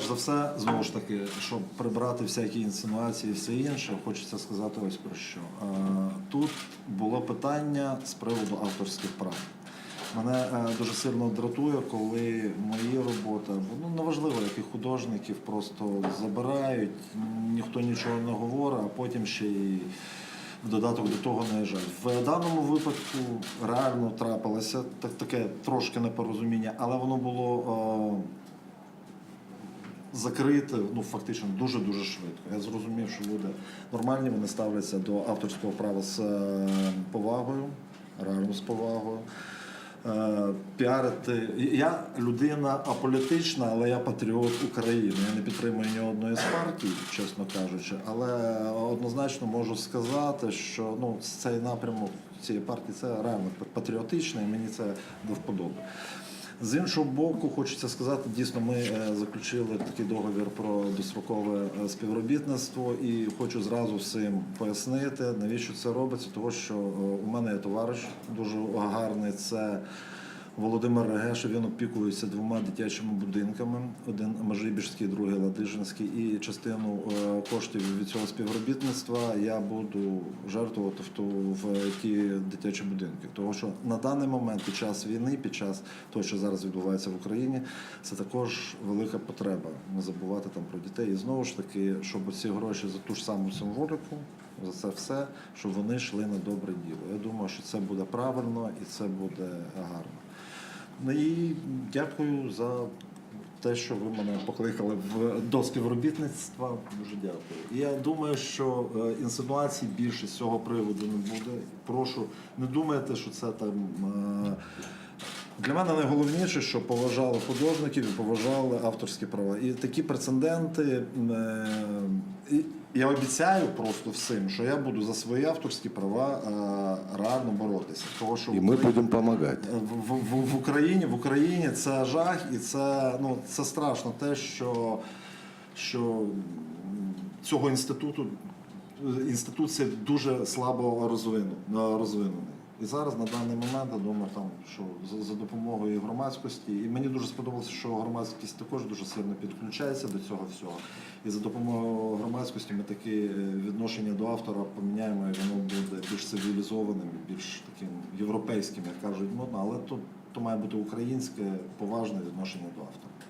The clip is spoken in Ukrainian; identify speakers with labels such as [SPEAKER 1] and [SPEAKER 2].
[SPEAKER 1] Перш за все, знову ж таки, щоб прибрати всякі інсинуації і все інше, хочеться сказати ось про що. Е, Тут було питання з приводу авторських прав. Мене е, дуже сильно дратує, коли мої роботи, ну неважливо, яких художників просто забирають, ніхто нічого не говорить, а потім ще й в додаток до того наїжджають. В даному випадку реально трапилося так, таке трошки непорозуміння, але воно було. Закрити ну фактично дуже дуже швидко. Я зрозумів, що люди нормальні, вони ставляться до авторського права з е, повагою, реально з повагою. Е, Піарити. Я людина аполітична, але я патріот України. Я не підтримую ні одної з партій, чесно кажучи. Але однозначно можу сказати, що ну цей напрямок цієї партії це реально патріотичний, мені це до вподоби. З іншого боку, хочеться сказати, дійсно, ми е, заключили такий договір про дострокове е, співробітництво, і хочу зразу всім пояснити, навіщо це робиться. Тому що е, у мене є товариш дуже гарний. Це Володимир Регеш, він опікується двома дитячими будинками: один Межибіжський, другий Ладижинський. І частину е, коштів від цього співробітництва я буду жертвувати в ті дитячі будинки. Тому що на даний момент, під час війни, під час того, що зараз відбувається в Україні, це також велика потреба не забувати там про дітей. І знову ж таки, щоб ці гроші за ту ж саму символіку, за це все, щоб вони йшли на добре діло. Я думаю, що це буде правильно і це буде гарно. Ну і дякую за те, що ви мене покликали в до співробітництва. Дуже дякую. Я думаю, що е, інсинуацій більше з цього приводу не буде. Прошу, не думайте, що це там. е, Для мене найголовніше, що поважали художників і поважали авторські права. І такі прецеденти. е, і Я обіцяю просто всім, що я буду за свої авторські права е, реально боротися. Того, що
[SPEAKER 2] і
[SPEAKER 1] в
[SPEAKER 2] мы
[SPEAKER 1] Україні-
[SPEAKER 2] будем
[SPEAKER 1] в, в, в Україні, в Україні це жах, і це, ну, це страшно те, що, що цього інституту інституція дуже слабо розвину, розвинений. І зараз на даний момент я думаю, там що за, допомогою громадськості, і мені дуже сподобалося, що громадськість також дуже сильно підключається до цього всього. І за допомогою громадськості ми таке відношення до автора поміняємо, і воно буде більш цивілізованим, більш таким європейським, як кажуть, модно, але то, то має бути українське поважне відношення до автора.